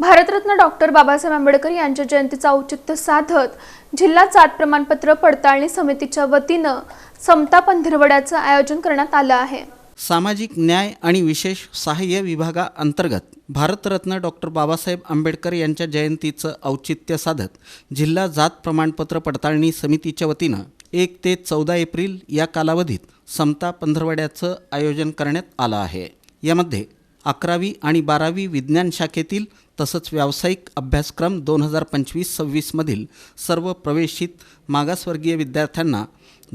Bharat Ratna doctor Babasaheb Ambedkar यांच्या जयंतीचं औचित्य साधत जिल्हा जात प्रमाणपत्र पडताळणी समितीच्या वतीनं समता पंधरवड्याचं आयोजन करण्यात आलं आहे. सामाजिक न्याय आणि विशेष सहाय्य विभागाअंतर्गत भारतरत्न डॉक्टर बाबासाहेब आंबेडकर यांच्या जयंतीचं औचित्य साधत जिल्हा जात प्रमाणपत्र पडताळणी समितीच्या वतीनं एक ते चौदा एप्रिल या कालावधीत समता पंधरवड्याचं आयोजन करण्यात आलं आहे. यामध्ये अकरावी आणि बारावी विज्ञान शाखेतील तसंच व्यावसायिक अभ्यासक्रम दोन हजार पंचवीस सव्वीसमधील सर्व प्रवेशित मागासवर्गीय विद्यार्थ्यांना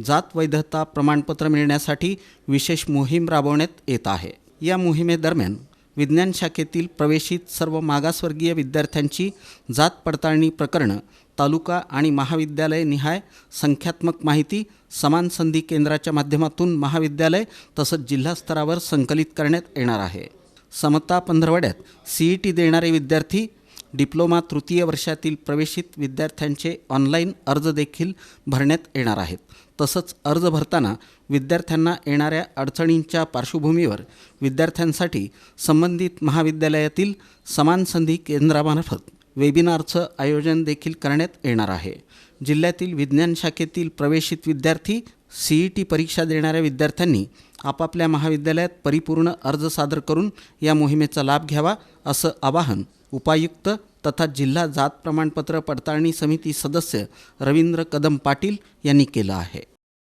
जात वैधता प्रमाणपत्र मिळण्यासाठी विशेष मोहीम राबवण्यात येत आहे. या मोहिमेदरम्यान विज्ञान शाखेतील प्रवेशित सर्व मागासवर्गीय विद्यार्थ्यांची जात पडताळणी प्रकरणं तालुका आणि महाविद्यालय निहाय संख्यात्मक माहिती समान संधी केंद्राच्या माध्यमातून महाविद्यालय तसंच जिल्हा स्तरावर संकलित करण्यात येणार आहे. समता पंधरवड्यात सी ई टी देणारे विद्यार्थी डिप्लोमा तृतीय वर्षातील प्रवेशित विद्यार्थ्यांचे ऑनलाईन अर्ज देखील भरण्यात येणार आहेत. तसंच अर्ज भरताना विद्यार्थ्यांना येणाऱ्या अडचणींच्या पार्श्वभूमीवर विद्यार्थ्यांसाठी संबंधित महाविद्यालयातील समान संधी केंद्रामार्फत वेबिनारचं आयोजन देखील करण्यात येणार आहे. जिल्ह्यातील विज्ञान शाखेतील प्रवेशित विद्यार्थी सी ई टी परीक्षा देणाऱ्या विद्यार्थ्यांनी आपापल्या महाविद्यालयात परिपूर्ण अर्ज सादर करून या मोहिमेचा लाभ घ्यावा असं आवाहन उपायुक्त तथा जिल्हा जात प्रमाणपत्र पडताळणी समिती सदस्य रवींद्र कदम पाटील यांनी केलं आहे.